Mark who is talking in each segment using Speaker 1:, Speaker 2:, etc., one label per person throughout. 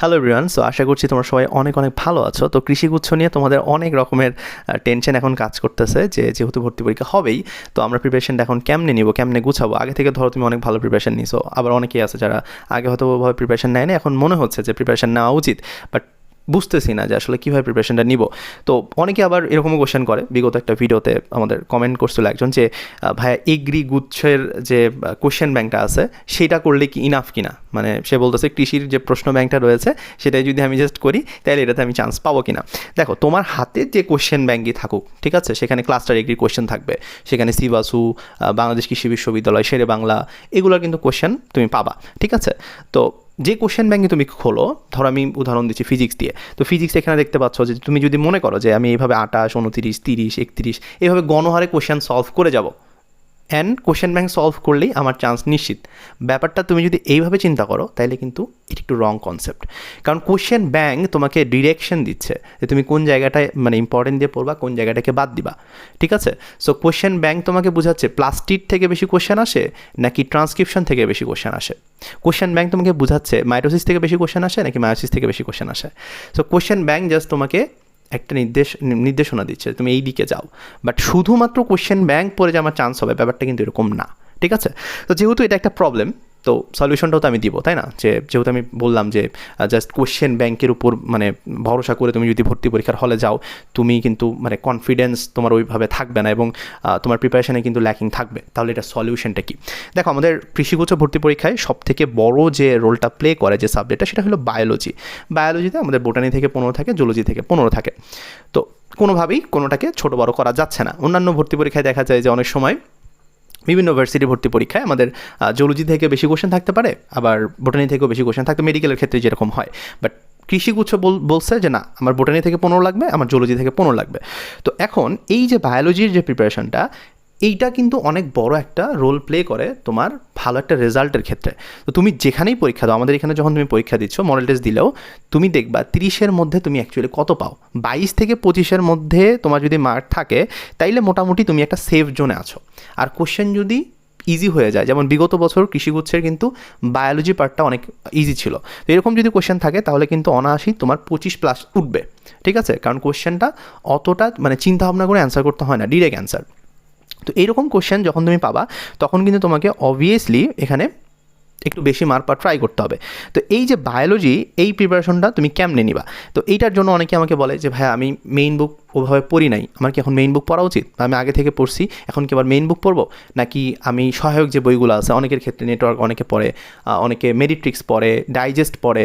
Speaker 1: Hello everyone so আশা করছি তোমরা সবাই অনেক অনেক ভালো আছো। তো কৃষিগুচ্ছ নিয়ে তোমাদের অনেক রকমের টেনশন এখন কাজ করতেছে যে যেহেতু ভর্তি পরীক্ষা হবেই, তো আমরা প্রিপারেশনটা এখন কেমনে নিব, কেমনে গুছাবো? আগে থেকে ধরো তুমি অনেক ভালো প্রিপারেশন নিছো, আবার অনেকেই আছে যারা আগে হয়তো ওভাবে প্রিপারেশন নেয়নি এখন মনে হচ্ছে যে প্রিপারেশন নেওয়া উচিত। বাট বুঝতেছি না যে আসলে কীভাবে প্রিপারেশনটা নিব। তো অনেকে আবার এরকমও কোশ্চেন করে। বিগত একটা ভিডিওতে আমাদের কমেন্ট করছিল একজন যে ভাইয়া এগ্রি গুচ্ছের যে কোশ্চেন ব্যাংকটা আছে, সেটা করলে কি ইনাফ কিনা? মানে সে বলতেছে কৃষির যে প্রশ্ন ব্যাংকটা রয়েছে, সেটাই যদি আমি জাস্ট করি তাহলে এটাতে আমি চান্স পাবো কিনা? দেখো, তোমার হাতে যে কোশ্চেন ব্যাংকই থাকুক, ঠিক আছে? সেখানে ক্লাস্টার এগ্রি কোশ্চেন থাকবে। সেখানে সিবাসু বাংলাদেশ কৃষি বিশ্ববিদ্যালয় শেরে বাংলা এগুলোর কিন্তু কোশ্চেন তুমি পাবা, ঠিক আছে? তো যে কোশ্চেন ব্যাঙ্কে তুমি খোলো, ধরো আমি উদাহরণ দিচ্ছি ফিজিক্স দিয়ে, তো ফিজিক্স এখানে দেখতে পাচ্ছ যে তুমি যদি মনে করো যে আমি এইভাবে আঠাশ, উনতিরিশ, তিরিশ, একত্রিশ এইভাবে গণহারে কোশ্চেন সলভ করে যাব অ্যান্ড কোশ্চেন ব্যাংক সলভ করলেই আমার চান্স নিশ্চিত। ব্যাপারটা তুমি যদি এইভাবে চিন্তা করো তাহলে কিন্তু এটা একটু রং কনসেপ্ট কারণ কোশ্চেন ব্যাংক তোমাকে ডিরেকশন দিচ্ছে যে তুমি কোন জায়গাটায় মানে ইম্পর্টেন্ট দিয়ে পড়বা, কোন জায়গাটাকে বাদ দিবা। ঠিক আছে? সো কোশ্চেন ব্যাংক তোমাকে বোঝাচ্ছে প্লাস্টিক থেকে বেশি কোশ্চেন আসে, নাকি ট্রান্সক্রিপশন থেকে বেশি কোশ্চেন আসে? কোশ্চেন ব্যাংক তোমাকে বোঝাচ্ছে মাইটোসিস থেকে বেশি কোশ্চেন আসে, নাকি মায়োসিস থেকে বেশি কোশ্চেন আসে? সো কোশ্চেন ব্যাংক জাস্ট তোমাকে একটা নির্দেশ নির্দেশনা দিচ্ছে তুমি এই দিকে যাও। বাট শুধুমাত্র কোশ্চেন ব্যাংক পড়ে যে আমার চান্স হবে, ব্যাপারটা কিন্তু এরকম না। ঠিক আছে? তো যেহেতু এটা একটা প্রবলেম তো সলিউশনটাও তো আমি দিব, তাই না? যে যেহেতু আমি বললাম যে জাস্ট কোশ্চেন ব্যাংকের উপর মানে ভরসা করে তুমি যদি ভর্তি পরীক্ষার হলে যাও, তুমি কিন্তু মানে কনফিডেন্স তোমার ওইভাবে থাকবে না এবং তোমার প্রিপারেশানে কিন্তু ল্যাকিং থাকবে। তাহলে এটা সলিউশনটা কি? দেখো, আমাদের কৃষিগুচ্ছ ভর্তি পরীক্ষায় সব থেকে বড় যে রোলটা প্লে করে যে সাবজেক্টটা সেটা হলো বায়োলজি বায়োলজিতে আমাদের বোটানি থেকে পনেরো থাকে জুলজি থেকে পনেরো থাকে। তো কোনোভাবেই কোনোটাকে ছোটো বড় করা যাচ্ছে না। অন্যান্য ভর্তি পরীক্ষায় দেখা যায় যে অনেক সময় বিভিন্ন ভার্সিটি ভর্তি পরীক্ষায় আমাদের জুলজি থেকে বেশি কোশ্চেন থাকতে পারে, আবার বোটানি থেকেও বেশি কোশ্চেন থাকতে মেডিকেলের ক্ষেত্রে যেরকম হয়। বাট কৃষিগুচ্ছ বল- বলছে যে না, আমার বোটানি থেকে পনেরো লাগবে, আমার জুলজি থেকে পনেরো লাগবে। তো এখন এই যে বায়োলজির যে প্রিপারেশনটা এইটা কিন্তু অনেক বড় একটা রোল প্লে করে তোমার ভালো একটা রেজাল্টের ক্ষেত্রে। তো তুমি যেখানেই পরীক্ষা দাও, আমাদের এখানে যখন তুমি পরীক্ষা দিচ্ছ মডেল টেস্ট দিলেও, তুমি দেখবা তিরিশের মধ্যে তুমি অ্যাকচুয়ালি কত পাও? বাইশ থেকে পঁচিশের মধ্যে তোমার যদি মার্ক থাকে, তাইলে মোটামুটি তুমি একটা সেফ জোনে আছো। আর কোশ্চেন যদি ইজি হয়ে যায়, যেমন বিগত বছর কৃষিগুচ্ছের কিন্তু বায়োলজি পার্টটা অনেক ইজি ছিল। তো এরকম যদি কোশ্চেন থাকে, তাহলে কিন্তু অনায়াসই তোমার পঁচিশ প্লাস উঠবে। ঠিক আছে? কারণ কোশ্চেনটা অতটা মানে চিন্তা ভাবনা করে অ্যান্সার করতে হয় না ডিরেক্ট অ্যান্সার তো এইরকম কোশ্চেন যখন তুমি পাবা, তখন কিন্তু তোমাকে অবভিয়াসলি এখানে একটু বেশি মার্ক পা ট্রাই করতে হবে। তো এই যে বায়োলজি এই প্রিপারেশনটা তুমি কেমনে নিবা? তো এইটার জন্য অনেকে আমাকে বলে যে ভাই আমি মেইন বুক ওভাবে পড়ি নাই। আমার কি এখন মেইন বুক পড়া উচিত? আমি আগে থেকে পড়ছি, এখন কি আবার মেইন বুক পড়ব? নাকি আমি সহায়ক যে বইগুলো আছে, অনেকের ক্ষেত্রে নেটওয়ার্ক অনেকে পড়ে অনেকে মেডিট্রিক্স পড়ে ডাইজেস্ট পড়ে,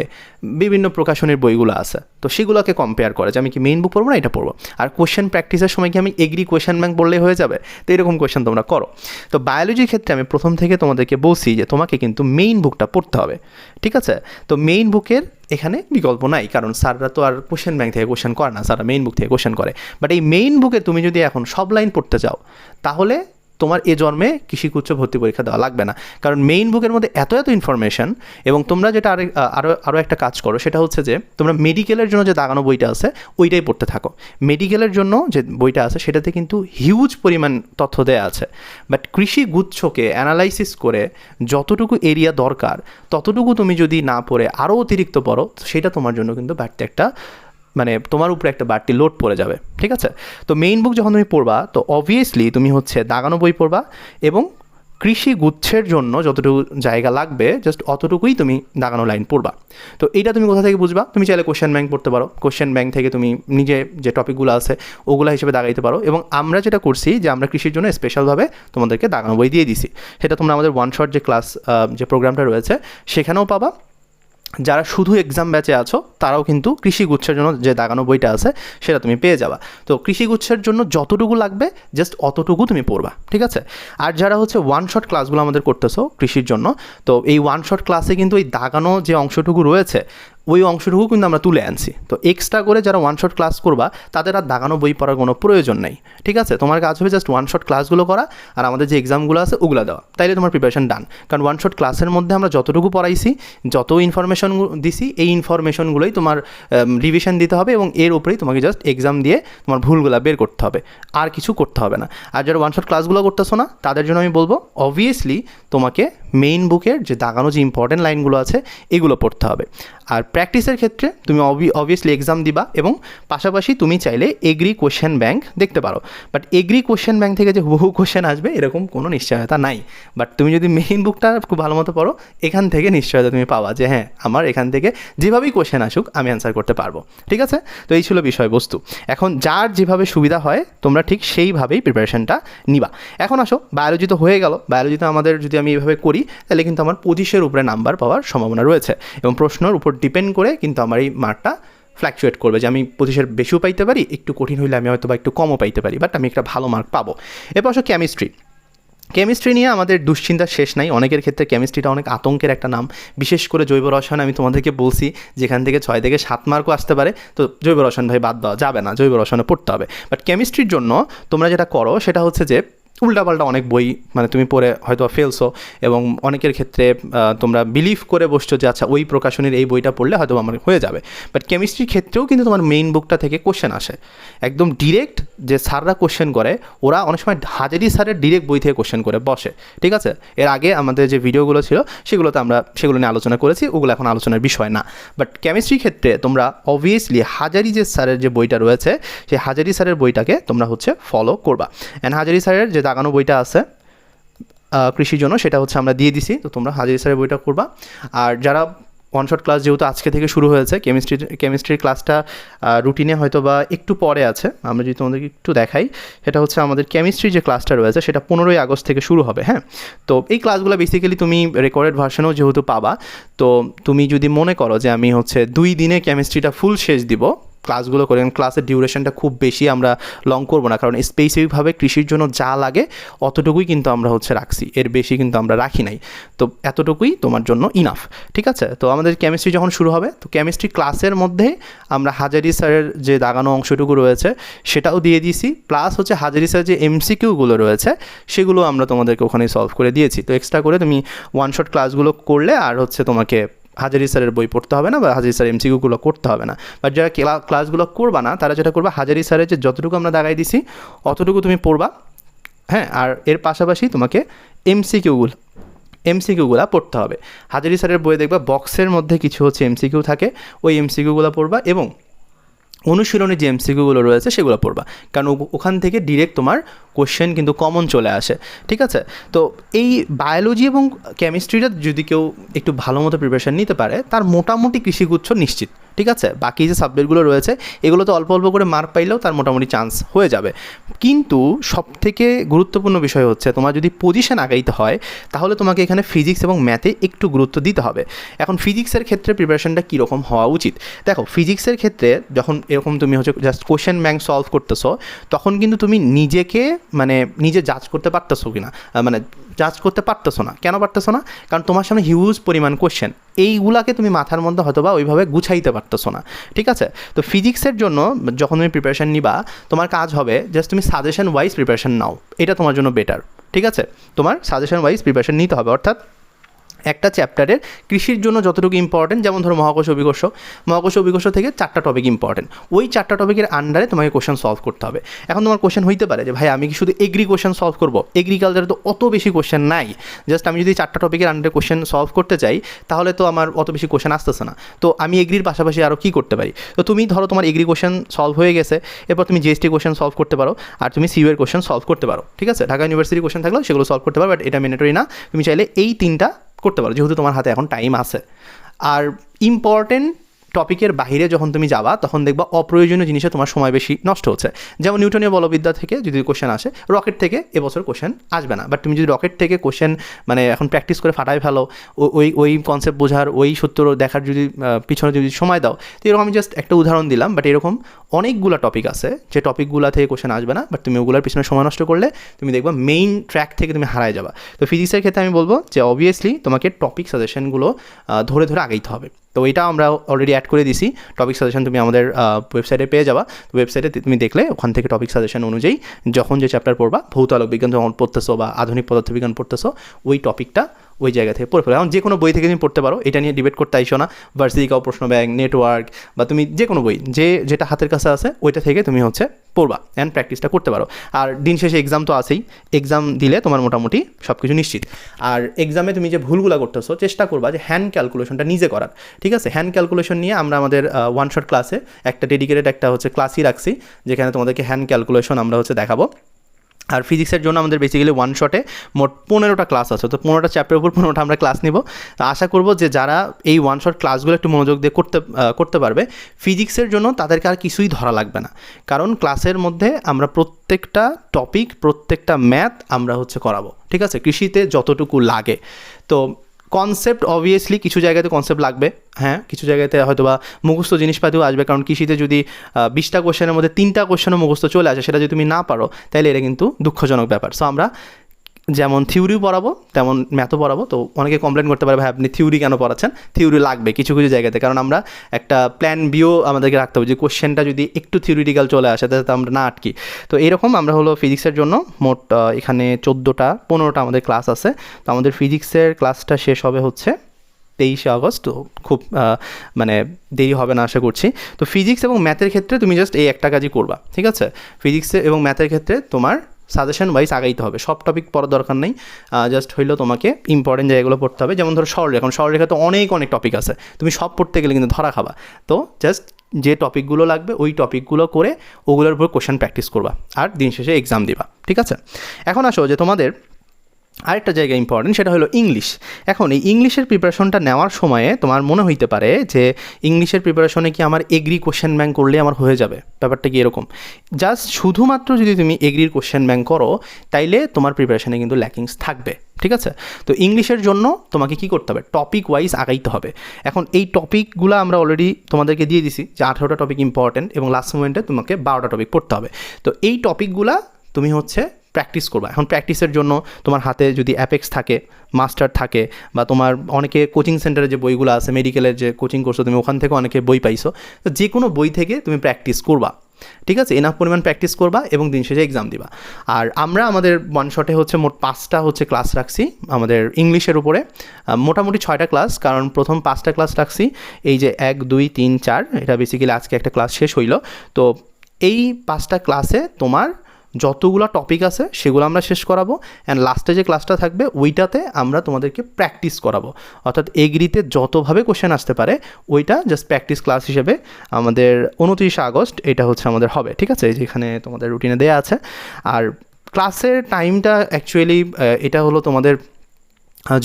Speaker 1: বিভিন্ন প্রকাশনের বইগুলো আছে। তো সেগুলোকে কম্পেয়ার করে যে আমি কি মেইন বুক পড়ব না এটা পড়ব? আর কোশ্চেন প্র্যাকটিসের সময় কি আমি এগ্রি কোশ্চেন ব্যাংক বললেই হয়ে যাবে? তো এরকম কোশ্চেন তোমরা করো। তো বায়োলজির ক্ষেত্রে আমি প্রথম থেকে তোমাদেরকে বলছি যে তোমাকে কিন্তু মেইন বুকটা পড়তে হবে। ঠিক আছে? তো মেইন বুকের এখানে বিকল্প নাই, কারণ স্যাররা তো আর কোশ্চেন ব্যাংক থেকে কোশ্চেন করে না, স্যাররা মেইন বুক থেকে কোশ্চেন করে। বাট এই মেইন বুকে তুমি যদি এখন সব লাইন পড়তে চাও, তাহলে তোমার এ জন্মে কৃষিকুচ্চ ভর্তি পরীক্ষা দেওয়া লাগবে না। কারণ মেইন বুকের মধ্যে এত এত ইনফরমেশন এবং তোমরা যেটা আরেক আরও আরও একটা কাজ করো, সেটা হচ্ছে যে তোমরা মেডিকেলের জন্য যে দাগানো বইটা আছে, ওইটাই পড়তে থাকো। মেডিকেলের জন্য যে বইটা আছে, সেটাতে কিন্তু হিউজ পরিমাণ তথ্য দেওয়া আছে। বাট কৃষি গুচ্ছকে অ্যানালাইসিস করে যতটুকু এরিয়া দরকার, ততটুকু তুমি যদি না পড়ে আরও অতিরিক্ত পড়ো, সেটা তোমার জন্য কিন্তু বাড়তি একটা মানে তোমার উপরে একটা বাড়তি লোড পড়ে যাবে, ঠিক আছে? তো মেইন বুক যখন তুমি পড়বা, তো অবভিয়াসলি তুমি হচ্ছে দাগানো বই পড়বা এবং কৃষি গুচ্ছের জন্য যতটুকু জায়গা লাগবে জাস্ট অতটুকুই তুমি দাগানো লাইন পড়বা। তো এইটা তুমি কোথা থেকে বুঝবা? তুমি চাইলে কোশ্চেন ব্যাংক পড়তে পারো। কোশ্চেন ব্যাংক থেকে তুমি নিজে যে টপিকগুলো আছে, ওগুলো হিসেবে দাগাইতে পারো এবং আমরা যেটা করছি যে আমরা কৃষির জন্য স্পেশালভাবে তোমাদেরকে দাগানো বই দিয়ে দিছি। সেটা তোমরা আমাদের ওয়ান শট যে ক্লাস যে প্রোগ্রামটা রয়েছে, সেখানেও পাবা। যারা শুধু এক্সাম ব্যাচে আছো, তারাও কিন্তু কৃষিগুচ্ছের জন্য যে দাগানো বইটা আছে, সেটা তুমি পেয়ে যাবা। তো কৃষিগুচ্ছের জন্য যতটুকু লাগবে জাস্ট অতটুকু তুমি পড়বা, ঠিক আছে? আর যারা হচ্ছে ওয়ান শট ক্লাসগুলো আমাদের করতেছো কৃষির জন্য, তো এই ওয়ান শট ক্লাসে কিন্তু এই দাগানো যে অংশটুকু রয়েছে ওই অংশটুকু কিন্তু আমরা তুলে আনছি। তো এক্সট্রা করে যারা ওয়ান শট ক্লাস করবা, তাদের আর দাগানো বই পড়ার কোনো প্রয়োজন নেই। ঠিক আছে? তোমার কাজ হবে জাস্ট ওয়ান শট ক্লাসগুলো করা আর আমাদের যে এক্সামগুলো আছে ওগুলো দেওয়া। তাইলে তোমার প্রিপারেশন ডান কারণ ওয়ান শট ক্লাসের মধ্যে আমরা যতটুকু পড়াইছি, যত ইনফরমেশন দিছি, এই ইনফরমেশনগুলোই তোমার রিভিশন দিতে হবে এবং এর উপরেই তোমাকে জাস্ট এক্সাম দিয়ে তোমার ভুলগুলো বের করতে হবে। আর কিছু করতে হবে না। আর যারা ওয়ান শট ক্লাসগুলো করতেছো না, তাদের জন্য আমি বলব অবভিয়াসলি তোমাকে মেইন বুকের যে দাগানো যে ইম্পর্টেন্ট লাইনগুলো আছে, এগুলো পড়তে হবে। আর প্র্যাকটিসের ক্ষেত্রে তুমি অবভিয়াসলি এক্সাম দিবা এবং পাশাপাশি তুমি চাইলে এগ্রি কোশ্চেন ব্যাংক দেখতে পারো। বাট এগ্রি কোশ্চেন ব্যাংক থেকে যে বহু কোশ্চেন আসবে, এরকম কোনো নিশ্চয়তা নাই। বাট তুমি যদি মেইন বুকটা খুব ভালো মতো পড়ো, এখান থেকে নিশ্চয়তা তুমি পাওয়া যে হ্যাঁ আমার এখান থেকে যেভাবেই কোশ্চেন আসুক, আমি অ্যান্সার করতে পারব। ঠিক আছে? তো এই ছিল বিষয়বস্তু। এখন যার যেভাবে সুবিধা হয়, তোমরা ঠিক সেইভাবেই প্রিপারেশনটা নিবা। এখন আসো বায়োলজি তো হয়ে গেল। বায়োলজিতে আমাদের যদি আমি এইভাবে করি তাহলে কিন্তু আমার পঁচিশের উপরে নাম্বার পাওয়ার সম্ভাবনা রয়েছে। এবং প্রশ্নর উপর ডিপেন্ড করে কিন্তু আমার এই মার্কটা ফ্ল্যাকচুয়েট করবে যে আমি পঁচিশের বেশিও পাইতে পারি, একটু কঠিন হইলে আমি হয়তো বা একটু কমও পাইতে পারি বাট আমি একটা ভালো মার্ক পাবো। এরপর আসো কেমিস্ট্রি কেমিস্ট্রি নিয়ে আমাদের দুশ্চিন্তা শেষ নাই। অনেকের ক্ষেত্রে কেমিস্ট্রিটা অনেক আতঙ্কের একটা নাম। বিশেষ করে জৈব রসায়ন আমি তোমাদেরকে বলছি, যেখান থেকে ছয় থেকে সাত মার্কও আসতে পারে। তো জৈব রসায়ন ভাই বাদ দেওয়া যাবে না, জৈব রসায়নে পড়তে হবে। বাট কেমিস্ট্রির জন্য তোমরা যেটা করো, সেটা হচ্ছে যে উল্টাপাল্টা অনেক বই মানে তুমি পড়ে হয়তো ফেলছো এবং অনেকের ক্ষেত্রে তোমরা বিলিভ করে বসছো যে আচ্ছা ওই প্রকাশনীর এই বইটা পড়লে হয়তো আমার হয়ে যাবে। বাট কেমিস্ট্রির ক্ষেত্রেও কিন্তু তোমার মেইন বুকটা থেকে কোশ্চেন আসে। একদম ডিরেক্ট যে স্যাররা কোশ্চেন করে, ওরা অনেক সময় হাজারি স্যারের ডিরেক্ট বই থেকে কোশ্চেন করে বসে। ঠিক আছে? এর আগে আমাদের যে ভিডিওগুলো ছিল, সেগুলোতে আমরা সেগুলো নিয়ে আলোচনা করেছি, ওগুলো এখন আলোচনার বিষয় না। বাট কেমিস্ট্রির ক্ষেত্রে তোমরা অবভিয়াসলি হাজারি যে স্যারের যে বইটা রয়েছে, সেই হাজারি স্যারের বইটাকে তোমরা হচ্ছে ফলো করবা। অ্যান্ড হাজারি স্যারের যে দাগানো বইটা আছে কৃষির জন্য, সেটা হচ্ছে আমরা দিয়ে দিছি, তো তোমরা হাজির স্যারের বইটা করবা। আর যারা ওয়ান শট ক্লাস যেহেতু আজকে থেকে শুরু হয়েছে কেমিস্ট্রি কেমিস্ট্রির ক্লাসটা রুটিনে হয়তো বা একটু পরে আছে, আমরা যদি তোমাদেরকে একটু দেখাই, সেটা হচ্ছে আমাদের কেমিস্ট্রি যে ক্লাসটা রয়েছে, সেটা পনেরোই আগস্ট থেকে শুরু হবে হ্যাঁ? তো এই ক্লাসগুলো বেসিক্যালি তুমি রেকর্ডেড ভার্সনেও যেহেতু পাবা, তো তুমি যদি মনে করো যে আমি হচ্ছে দুই দিনে কেমিস্ট্রিটা ফুল শেষ দিব ক্লাসগুলো করেন ক্লাসের ডিউরেশনটা খুব বেশি আমরা লং করব না। কারণ স্পেসিফিকভাবে কৃষির জন্য যা লাগে, অতটুকুই কিন্তু আমরা হচ্ছে রাখছি। এর বেশি কিন্তু আমরা রাখি নাই। তো এতটুকুই তোমার জন্য ইনাফ ঠিক আছে? তো আমাদের কেমিস্ট্রি যখন শুরু হবে, তো কেমিস্ট্রি ক্লাসের মধ্যে আমরা হাজারি স্যারের যে দাগানো অংশটুকু রয়েছে, সেটাও দিয়ে দিয়েছি। প্লাস হচ্ছে হাজারি স্যারের যে এমসিকিউগুলো রয়েছে, সেগুলো আমরা তোমাদেরকে ওখানে সলভ করে দিয়েছি। তো এক্সট্রা করে তুমি ওয়ান শট ক্লাসগুলো করলে আর হচ্ছে তোমাকে হাজারি স্যারের বই পড়তে হবে না বা হাজারি স্যার এমসিকিউগুলো করতে হবে না। বা যারা ক্লা- ক্লাসগুলো করবা না, তারা যেটা করবা, হাজারি স্যারের যে যতটুকু আমরা দাগাই দিছি, অতটুকু তুমি পড়বা হ্যাঁ? আর এর পাশাপাশি তোমাকে এমসিকিউগুলো এমসিকিউগুলো পড়তে হবে। হাজারি স্যারের বইয়ে দেখবা বক্সের মধ্যে কিছু হচ্ছে এমসিকিউ থাকে, ওই এমসিকিউগুলো পড়বা এবং অনুশীলনী যে এমসিকিউগুলো রয়েছে সেগুলো পড়বা। কারণ ওখান থেকে ডিরেক্ট তোমার কোশ্চেন কিন্তু কমন চলে আসে। ঠিক আছে? তো এই বায়োলজি এবং কেমিস্ট্রিটা যদি কেউ একটু ভালো মতো প্রিপারেশান নিতে পারে, তার মোটামুটি কৃষিগুচ্ছ নিশ্চিত। ঠিক আছে? বাকি যে সাবজেক্টগুলো রয়েছে, এগুলো তো অল্প অল্প করে মার্ক পাইলেও তার মোটামুটি চান্স হয়ে যাবে। কিন্তু সব থেকে গুরুত্বপূর্ণ বিষয় হচ্ছে, তোমার যদি পজিশন আগাইতে হয়, তাহলে তোমাকে এখানে ফিজিক্স এবং ম্যাথে একটু গুরুত্ব দিতে হবে। এখন ফিজিক্সের ক্ষেত্রে প্রিপারেশনটা কীরকম হওয়া উচিত? দেখো ফিজিক্সের ক্ষেত্রে যখন এরকম তুমি হচ্ছে জাস্ট কোশ্চেন ব্যাংক সলভ করতেছো, তখন কিন্তু তুমি নিজেকে মানে নিজে জাজ করতে পারতেছো কিনা? মানে জাজ করতে পারতেছো না। কেন পারতেছো না? কারণ তোমার সামনে হিউজ পরিমাণ কোশ্চেন এইগুলাকে তুমি মাথার মধ্যে হয়তো বা ওইভাবে গুছাইতে পারতেছো না। ঠিক আছে? তো ফিজিক্সের জন্য যখন তুমি প্রিপারেশান নিবা, তোমার কাজ হবে জাস্ট তুমি সাজেশন ওয়াইজ প্রিপারেশান নাও। এটা তোমার জন্য বেটার ঠিক আছে? তোমার সাজেশন ওয়াইজ প্রিপারেশান নিতে হবে। অর্থাৎ একটা চ্যাপ্টারের কৃষির জন্য যতটুকু ইম্পর্টেন্ট যেমন ধরো মহাকোষ অভিকর্ষ মহাকোষ অভিকর্ষ থেকে চারটা টপিক ইম্পর্টেন্ট ওই চারটা টপিকের আন্ডারে তোমাকে কোশ্চেন সলভ করতে হবে। এখন তোমার কোশ্চেন হইতে পারে যে, ভাই, আমি কি শুধু এগ্রি কোশ্চেন সলভ করব? এগ্রিকালচারে তো অত বেশি কোশ্চেন নাই। জাস্ট আমি যদি চারটা টপিকের আন্ডারে কোশ্চেন সলভ করতে চাই, তাহলে তো আমার অত বেশি কোশ্চেন আসতেছে না। তো আমি এগ্রির পাশাপাশি আরও কী করতে পারি? তো তুমি ধরো তোমার এগ্রি কোশ্চেন সলভ হয়ে গেছে, এরপর তুমি জিএসটি কোশ্চেন সলভ করতে পারো, আর তুমি সিউ এর কোশ্চেন সলভ করতে পারো। ঠিক আছে? ঢাকা ইউনিভার্সিটি কোশ্চেন থাকলেও সেগুলো সলভ করতে পারো বাট এটা ম্যান্ডেটরি না। তুমি চাইলে এই তিনটা করতে পারো যেহেতু তোমার হাতে এখন টাইম আছে। আর ইম্পর্টেন্ট টপিকের বাইরে যখন তুমি যাবা, তখন দেখবা অপ্রয়োজনীয় জিনিসে তোমার সময় বেশি নষ্ট হচ্ছে। যেমন নিউটনীয় বলবিদ্যা থেকে যদি কোশ্চেন আসে রকেট থেকে এবছর কোশ্চেন আসবে না। বাট তুমি যদি রকেট থেকে কোশ্চেন মানে এখন প্র্যাকটিস করে ফাটাই ফেলো ওই ওই কনসেপ্ট বোঝার, ওই সূত্র দেখার যদি পিছনে যদি সময় দাও, তো এরকম আমি জাস্ট একটা উদাহরণ দিলাম বাট এরকম অনেকগুলো টপিক আছে। যে টপিকগুলো থেকে কোশ্চেন আসবে না বাট তুমি ওগুলোর পিছনে সময় নষ্ট করলে তুমি দেখবা মেইন ট্র্যাক থেকে তুমি হারায় যাবা। তো ফিজিক্সের ক্ষেত্রে আমি বলব যে অবভিয়াসলি তোমাকে টপিক সাজেশনগুলো ধরে ধরে আগাইতে হবে। তো এটা আমরা অলরেডি অ্যাড করে দিছি। টপিক সাজেশন তুমি আমাদের ওয়েবসাইটে পেয়ে যাবা। তো ওয়েবসাইটে তুমি দেখলে ওখান থেকে টপিক সাজেশন অনুযায়ী যখন যে চ্যাপ্টার পড়বা, ভৌত আলোক বিজ্ঞান যখন পড়তেছো বা আধুনিক পদার্থবিজ্ঞান পড়তেছো, ওই টপিকটা ওই জায়গা থেকে পড়ে ফেলো। এখন যে কোনো বই থেকে তুমি পড়তে পারো, এটা নিয়ে ডিবেট করতে আইসো না। ভার্সিটি কাউ প্রশ্ন ব্যাংক নেটওয়ার্ক বা তুমি যে কোনো বই, যে, যেটা হাতের কাছে আছে, ওইটা থেকে তুমি হচ্ছে পড়বা অ্যান্ড প্র্যাকটিসটা করতে পারো। আর দিন শেষে এক্সাম তো আছেই এক্সাম দিলে তোমার মোটামুটি সব কিছু নিশ্চিত। আর এক্সামে তুমি যে ভুলগুলো করতেছো, চেষ্টা করবা যে হ্যান্ড ক্যালকুলেশনটা নিজে করার, ঠিক আছে? হ্যান্ড ক্যালকুলেশন নিয়ে আমরা আমাদের ওয়ান শট ক্লাসে একটা ডেডিকেটেড একটা হচ্ছে ক্লাসই রাখছি, যেখানে তোমাদেরকে হ্যান্ড ক্যালকুলেশন আমরা হচ্ছে দেখাবো। আর ফিজিক্সের জন্য আমাদের বেসিক্যালি ওয়ান শটে মোট পনেরোটা ক্লাস আছে। তো পনেরোটা চ্যাপ্টারের উপর পনেরোটা আমরা ক্লাস নিব। আশা করব যে যারা এই ওয়ান শট ক্লাসগুলো একটু মনোযোগ দিয়ে করতে করতে পারবে ফিজিক্সের জন্য তাদেরকে আর কিছুই ধরা লাগবে না। কারণ ক্লাসের মধ্যে আমরা প্রত্যেকটা টপিক প্রত্যেকটা ম্যাথ আমরা হচ্ছে করাবো। ঠিক আছে? কৃষিতে যতটুকু লাগে। তো কনসেপ্ট অবভিয়াসলি কিছু জায়গাতে কনসেপ্ট লাগবে হ্যাঁ? কিছু জায়গাতে হয়তো বা মুখস্থ জিনিসপাতিও আসবে, কারণ কৃষিতে যদি বিশটা কোশ্চেনের মধ্যে তিনটা কোশ্চেনও মুখস্থ চলে আসে, সেটা যদি তুমি না পারো তাহলে এটা কিন্তু দুঃখজনক ব্যাপার। সো আমরা যেমন থিওরিও পড়াবো, তেমন ম্যাথও পড়াবো। তো অনেকে কমপ্লেন করতে পারে, ভাই, আপনি থিওরি কেন পড়াচ্ছেন? থিওরি লাগবে কিছু কিছু জায়গাতে। কারণ আমরা একটা প্ল্যান বিও আমাদেরকে রাখতে হবে। যে কোশ্চেনটা যদি একটু থিওরিটিক্যাল চলে আসে তাতে আমরা না আটকি। তো এরকম আমরা হলো ফিজিক্সের জন্য মোট এখানে চোদ্দোটা, পনেরোটা আমাদের ক্লাস আছে। তো আমাদের ফিজিক্সের ক্লাসটা শেষ হবে হচ্ছে তেইশে আগস্ট। তো খুব মানে দেরি হবে না আশা করছি। তো ফিজিক্স এবং ম্যাথের ক্ষেত্রে তুমি জাস্ট এই একটা কাজই করবা, ঠিক আছে? ফিজিক্সে এবং ম্যাথের ক্ষেত্রে তোমার সাজেশন ওয়াইজ আগাইতে হবে। সব টপিক পড়ার দরকার নেই। জাস্ট হইল তোমাকে ইম্পর্টেন্ট জায়গাগুলো পড়তে হবে। যেমন ধরো সরলরেখা এখন সরলরেখা তো অনেক অনেক টপিক আছে। তুমি সব পড়তে গেলে কিন্তু ধরা খাবা। তো জাস্ট যে টপিকগুলো লাগবে, ওই টপিকগুলো করে ওগুলোর উপর কোশ্চেন প্র্যাকটিস করবা। আর দিন শেষে এক্সাম দিবা। ঠিক আছে? এখন আসো যে তোমাদের আরেকটা জায়গা ইম্পর্টেন্ট সেটা হলো ইংলিশ এখন এই ইংলিশের প্রিপারেশনটা নেওয়ার সময়ে তোমার মনে হইতে পারে যে ইংলিশের প্রিপারেশনে কি আমার এগ্রি কোশ্চেন ব্যাংক করলে আমার হয়ে যাবে? ব্যাপারটা কি এরকম? জাস্ট শুধুমাত্র যদি তুমি এগ্রির কোশ্চেন ব্যাংক করো, তাইলে তোমার প্রিপারেশনে কিন্তু ল্যাকিংস থাকবে। ঠিক আছে? তো ইংলিশের জন্য তোমাকে কি করতে হবে? টপিক ওয়াইজ আগাইতে হবে। এখন এই টপিকগুলো আমরা অলরেডি তোমাদেরকে দিয়ে দিছি যে আঠারোটা টপিক ইম্পর্টেন্ট এবং লাস্ট মোমেন্টে তোমাকে বারোটা টপিক পড়তে হবে। তো এই টপিকগুলা তুমি হচ্ছে প্র্যাকটিস করবা। এখন প্র্যাকটিসের জন্য তোমার হাতে যদি অ্যাপেক্স থাকে মাস্টার থাকে, বা তোমার অনেকে কোচিং সেন্টারে যে বইগুলো আছে মেডিকেলের যে কোচিং করছ তুমি ওখান থেকে অনেকে বই পাইছো, তো যে কোনো বই থেকে তুমি প্র্যাকটিস করবা। ঠিক আছে? এনাফ পরিমাণ প্র্যাকটিস করবা এবং দিন শেষে এক্সাম দিবা। আর আমরা আমাদের ওয়ান শটে হচ্ছে মোট পাঁচটা হচ্ছে ক্লাস রাখছি আমাদের ইংলিশের উপরে। মোটামুটি ছয়টা ক্লাস কারণ প্রথম পাঁচটা ক্লাস রাখছি। এই যে এক, দুই, তিন, চার, এটা বেসিক্যালি আজকে একটা ক্লাস শেষ হইল। তো এই পাঁচটা ক্লাসে তোমার যতগুলো টপিক আছে সেগুলো আমরা শেষ করাবো অ্যান্ড লাস্টে যে ক্লাসটা থাকবে, ওইটাতে আমরা তোমাদেরকে প্র্যাকটিস করাবো। অর্থাৎ এগ্রিতে যতভাবে কোশ্চেন আসতে পারে, ওইটা জাস্ট প্র্যাকটিস ক্লাস হিসেবে আমাদের উনত্রিশে আগস্ট এটা হচ্ছে আমাদের হবে, ঠিক আছে? যেখানে তোমাদের রুটিনে দেওয়া আছে। আর ক্লাসের টাইমটা অ্যাকচুয়ালি এটা হলো তোমাদের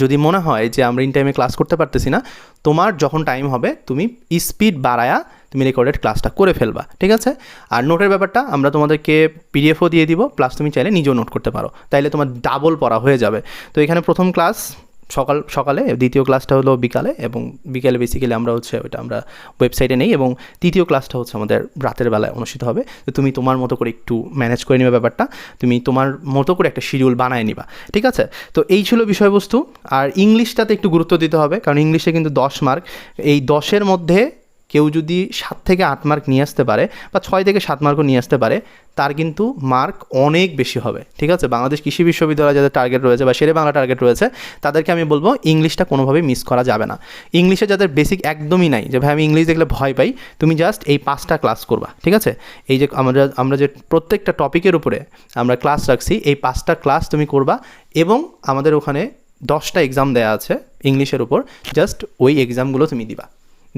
Speaker 1: যদি মনে হয় যে আমরা ইন টাইমে ক্লাস করতে পারতেছি না, তোমার যখন টাইম হবে, তুমি স্পিড বাড়ায়া তুমি রেকর্ডেড ক্লাসটা করে ফেলবা, ঠিক আছে? আর নোটের ব্যাপারটা আমরা তোমাদেরকে পিডিএফও দিয়ে দিব প্লাস তুমি চাইলে নিজেও নোট করতে পারো। তাইলে তোমার ডাবল পড়া হয়ে যাবে। তো এখানে প্রথম ক্লাস সকাল, সকালে, দ্বিতীয় ক্লাসটা হলো বিকালে এবং বিকেলে বেসিক্যালি আমরা হচ্ছে ওইটা আমরা ওয়েবসাইটে নেই এবং তৃতীয় ক্লাসটা হচ্ছে আমাদের রাতের বেলায় অনুষ্ঠিত হবে। তো তুমি তোমার মতো করে একটু ম্যানেজ করে নেবে ব্যাপারটা। তুমি তোমার মতো করে একটা শিডিউল বানায় নিবা, ঠিক আছে? তো এই ছিল বিষয়বস্তু। আর ইংলিশটাতে একটু গুরুত্ব দিতে হবে, কারণ ইংলিশে কিন্তু দশ মার্ক এই দশের মধ্যে কেউ যদি সাত থেকে আট মার্ক নিয়ে আসতে পারে বা ছয় থেকে সাত মার্কও নিয়ে আসতে পারে, তার কিন্তু মার্ক অনেক বেশি হবে, ঠিক আছে? বাংলাদেশ কৃষি বিশ্ববিদ্যালয় যাদের টার্গেট রয়েছে বা শেরে বাংলা টার্গেট রয়েছে, তাদেরকে আমি বলব ইংলিশটা কোনোভাবেই মিস করা যাবে না। ইংলিশে যাদের বেসিক একদমই নাই, যে ভাই আমি ইংলিশ দেখলে ভয় পাই, তুমি জাস্ট এই পাঁচটা ক্লাস করবা, ঠিক আছে? এই যে আমরা আমরা যে প্রত্যেকটা টপিকের উপরে আমরা ক্লাস রাখছি, এই পাঁচটা ক্লাস তুমি করবা এবং আমাদের ওখানে দশটা এক্সাম দেওয়া আছে ইংলিশের উপর জাস্ট ওই এক্সামগুলো তুমি দিবা।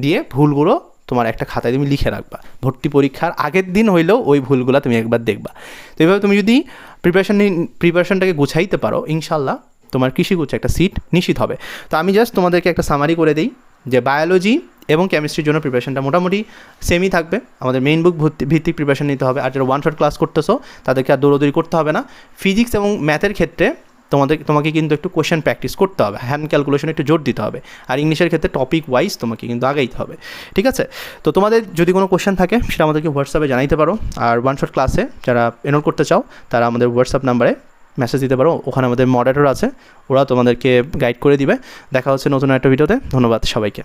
Speaker 1: দিয়ে ভুলগুলো তোমার একটা খাতায় তুমি লিখে রাখবা। ভর্তি পরীক্ষার আগের দিন হইলেও ওই ভুলগুলো তুমি একবার দেখবা। তো এইভাবে তুমি যদি প্রিপারেশন প্রিপারেশনটাকে গুছাইতে পারো ইনশাল্লাহ তোমার কৃষিগুচ্ছে একটা সিট নিশ্চিত হবে। তো আমি জাস্ট তোমাদেরকে একটা সামারি করে দিই যে বায়োলজি এবং কেমিস্ট্রির জন্য প্রিপারেশনটা মোটামুটি সেমই থাকবে। আমাদের মেইন বুক ভিত্তিক প্রিপারেশন নিতে হবে। আর যারা ওয়ান শট ক্লাস করতেছো, তাদেরকে আর দৌড়দৌড়ি করতে হবে না। ফিজিক্স এবং ম্যাথের ক্ষেত্রে তোমাদের, তোমাকে কিন্তু একটু কোয়েশ্চেন প্র্যাকটিস করতে হবে হ্যান্ড ক্যালকুলেশন একটু জোর দিতে হবে। আর ইংলিশের ক্ষেত্রে টপিক ওয়াইজ তোমাকে কিন্তু আগাইতে হবে, ঠিক আছে? তো তোমাদের যদি কোনো কোয়েশ্চেন থাকে, সেটা আমাদেরকে হোয়াটসঅ্যাপে জানাইতে পারো। আর ওয়ান শট ক্লাসে যারা এনরোল করতে চাও, তারা আমাদের হোয়াটসঅ্যাপ নাম্বারে মেসেজ দিতে পারো। ওখানে আমাদের মডারেটর আছে, ওরা তোমাদেরকে গাইড করে দিবে। দেখা হচ্ছে নতুন একটা ভিডিওতে ধন্যবাদ সবাইকে।